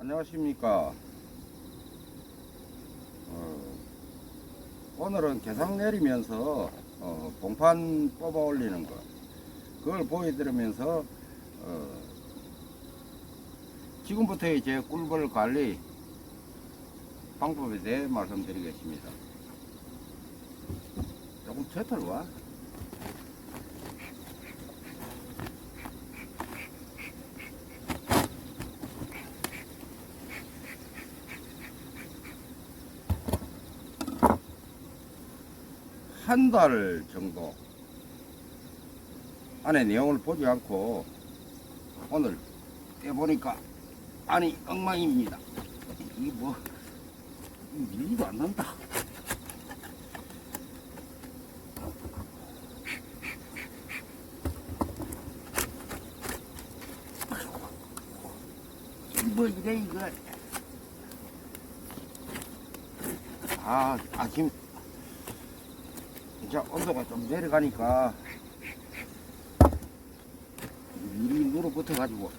안녕하십니까. 어, 오늘은 개상 내리면서 어, 봉판 뽑아 올리는 거 그걸 보여드리면서 어, 지금부터의 제 꿀벌 관리 방법에 대해 말씀드리겠습니다. 조금 채털 와. 한 달 정도 안에 내용을 보지 않고 오늘 떼보니까 안이 엉망입니다. 이 뭐, 밀리도 안 난다. 뭐 이래 이거. 아 아침 이제 온도가 좀 내려가니까 미리 누르 붙어 가지고.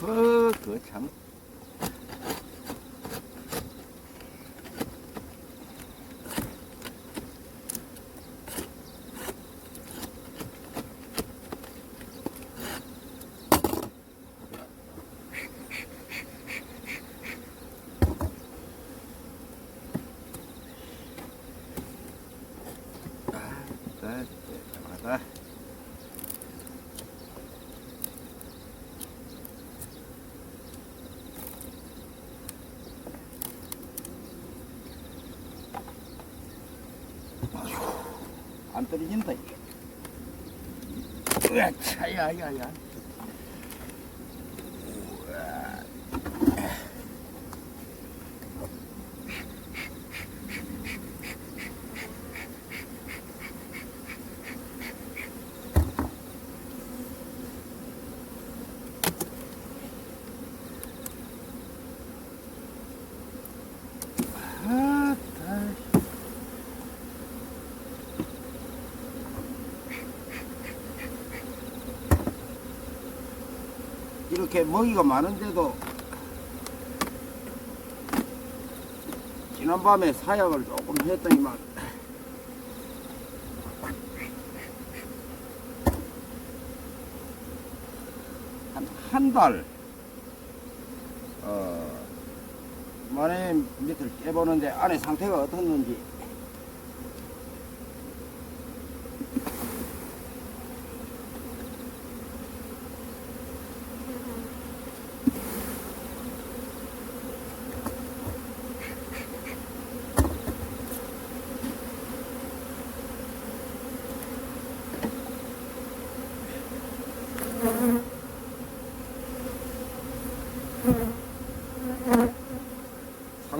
허그참 네, 하다 안 떨어진다 이 이렇게 먹이가 많은데도 지난밤에 사약을 조금 했더니만 한한달 어, 만에 밑을 깨보는데 안에 상태가 어떻는지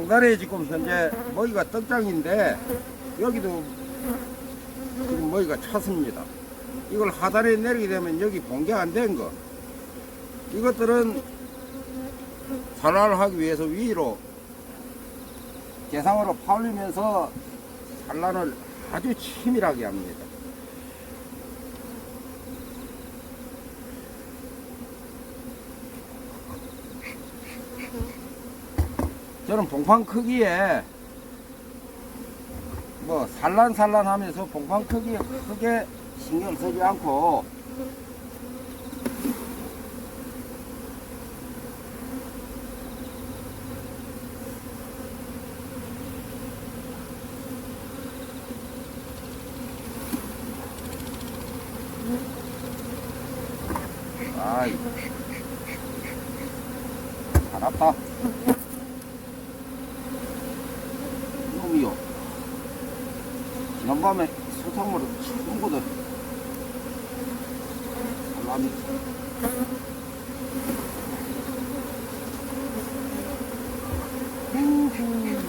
상단에 지금 현재 먹이가 떡장인데 여기도 지금 먹이가 찼습니다. 이걸 하단에 내리게 되면 여기 공개 안 된 거. 이것들은 산란을 하기 위해서 위로 개상으로 파올리면서 산란을 아주 치밀하게 합니다. 저는 봉판 크기에 뭐 산란산란 하면서 봉판 크기에 크게 신경을 쓰지 않고 7분거든 알람이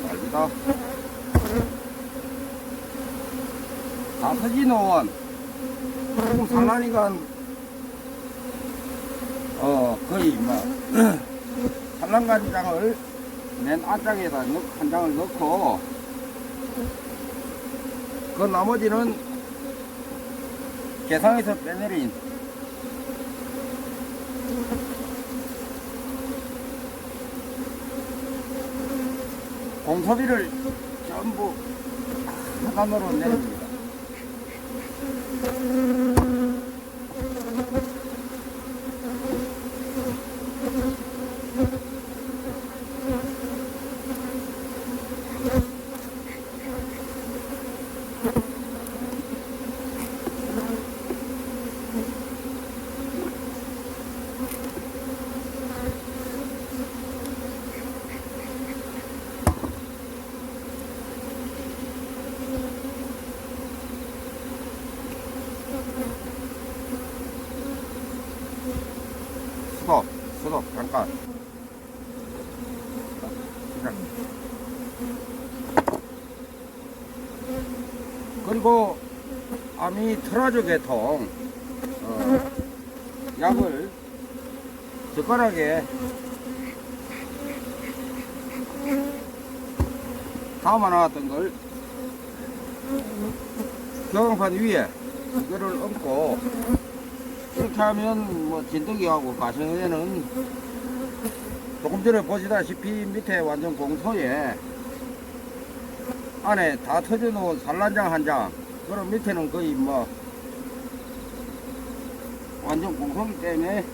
난리다. 다서진원. 조금 산란이가 어 거의 막산란간장을 맨 앞장에다 넣, 한 장을 넣고 그 나머지는 개성에서 빼내린 공소비를 전부 하단으로 내립니다. 잠깐. 시작. 그리고 아미 트라조 계통 어, 약을 젓가락에 담아 놨던 걸 경판 위에 이거를 얹고 이렇게 하면 뭐 진드기하고 가성에는 조금 전에 보시다시피 밑에 완전 공소에 안에 다 터져 놓은 산란장 한 장, 그럼 밑에는 거의 뭐 완전 공소기 때문에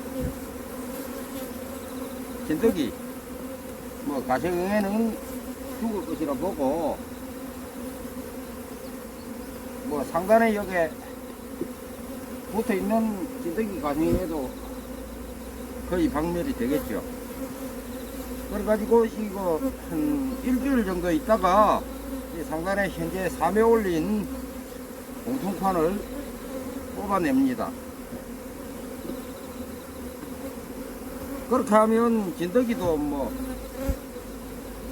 진드기 뭐 가성에는 죽을 것이라 보고 뭐 상단에 여기 붙어 있는 진드기 가정에도 거의 박멸이 되겠죠. 그래가지고 이거 한 일주일 정도 있다가 이 상단에 현재 3회 올린 공통판을 뽑아냅니다. 그렇게 하면 진드기도 뭐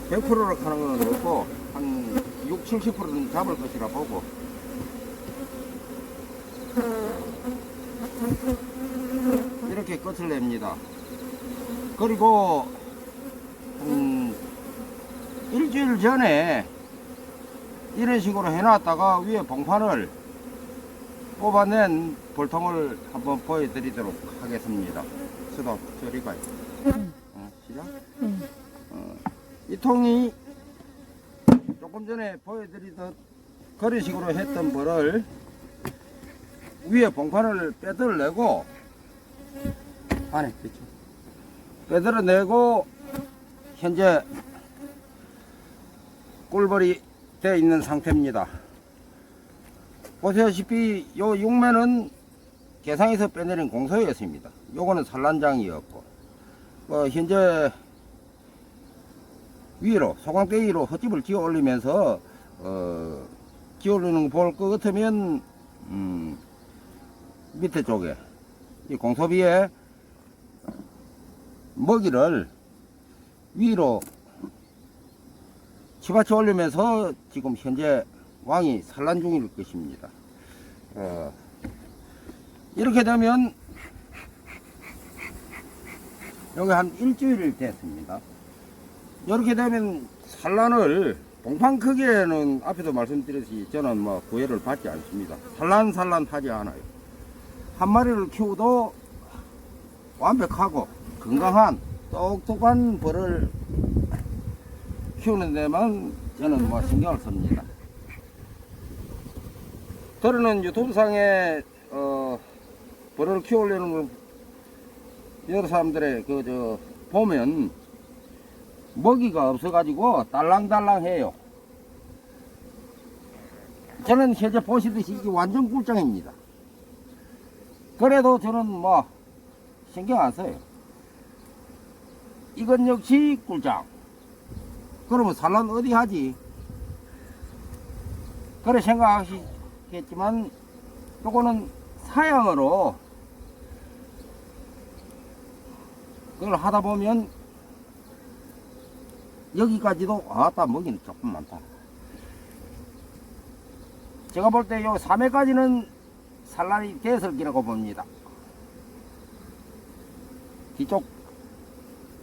100%로 하는 건 없고 한 6, 70%는 잡을 것이라 보고 이렇게 끝을 냅니다. 그리고 음, 일주일 전에 이런 식으로 해놨다가 위에 봉판을 뽑아낸 볼통을 한번 보여드리도록 하겠습니다. 수도 저리 가요. 어, 시작. 어, 이 통이 조금 전에 보여드리던 그런 식으로 했던 벌을 위에 봉판을 빼들어내고 안에 그쵸 빼들어내고 현재 꿀벌이 되어 있는 상태입니다. 보시다시피 요 육면은 개상에서 빼내린 공소였습니다. 요거는 산란장이었고 어, 현재 위로 소강대기로 헛집을 지어 올리면서 어, 지어 올리는 거볼것 같으면 음, 밑에 쪽에 이 공소비에 먹이를 위로 치받쳐 올리면서 지금 현재 왕이 산란 중일 것입니다. 어, 이렇게 되면 여기 한 일주일 됐습니다. 이렇게 되면 산란을 봉판 크기에는 앞에도 말씀드렸듯이 저는 뭐 구애를 받지 않습니다. 산란산란 하지 않아요. 한 마리를 키워도 완벽하고 건강한 똑똑한 벌을 키우는 데만 저는 뭐 신경을 씁니다. 저는 유튜브상에 어, 벌을 키우려는 걸 여러 사람들의 그 저 보면 먹이가 없어가지고 딸랑딸랑해요. 저는 현재 보시듯이 이게 완전 꿀장입니다. 그래도 저는 뭐 신경 안 써요. 이건 역시 꿀장. 그러면 산란 어디 하지? 그래 생각하시겠지만 요거는 사양으로 그걸 하다 보면 여기까지도 아따 먹이는 조금 많다. 제가 볼 때 요 3회까지는 산란이 됐을 기라고 봅니다. 뒤쪽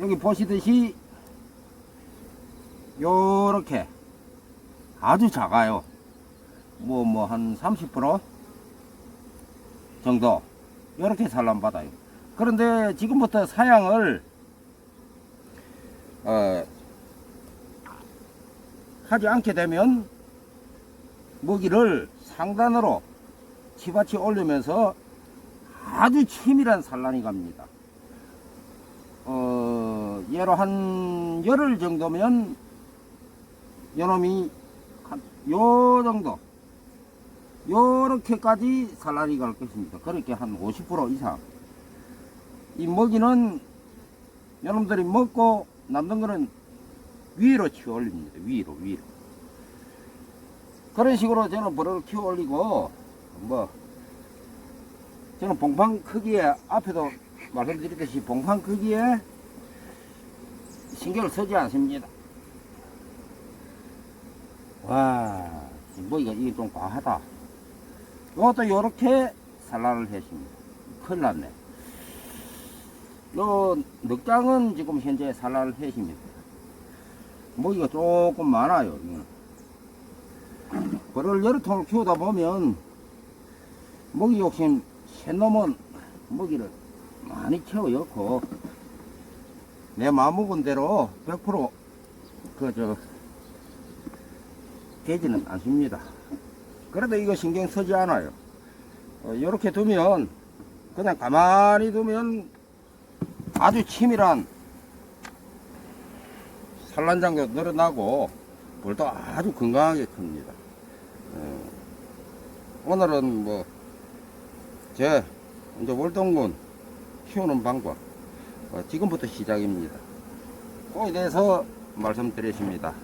여기 보시듯이 요렇게 아주 작아요. 뭐 뭐 한 30% 정도 요렇게 산란 받아요. 그런데 지금부터 사양을 어 하지 않게 되면 먹이를 상단으로 치받치 올리면서 아주 치밀한 산란이 갑니다. 어, 얘로 한 열흘 정도면 요놈이 한요 정도 요렇게까지 산란이 갈 것입니다. 그렇게 한 50% 이상. 이 먹이는 요놈들이 먹고 남는 거는 위로 치워 올립니다. 위로, 위로. 그런 식으로 저는 벌을 키워 올리고, 뭐, 저는 봉판 크기에, 앞에도 말씀드렸듯이 봉판 크기에 신경을 쓰지 않습니다. 와, 뭐 이거, 이게 좀 과하다. 이것도 요렇게 산란을 했습니다. 큰일 났네. 요 늑장은 지금 현재 산란을 했습니다. 먹이가 조금 많아요. 이거는. 여러 통을 키우다 보면 먹이 욕심 센 놈은 먹이를 많이 채워넣고 내 마음먹은 대로 100%그저 되지는 않습니다. 그래도 이거 신경 쓰지 않아요. 이렇게 두면 그냥 가만히 두면 아주 치밀한 산란장도 늘어나고 벌도 아주 건강하게 큽니다. 어, 오늘은 뭐, 제, 이제 월동군 키우는 방법, 어, 지금부터 시작입니다. 그에 대해서 말씀드렸습니다.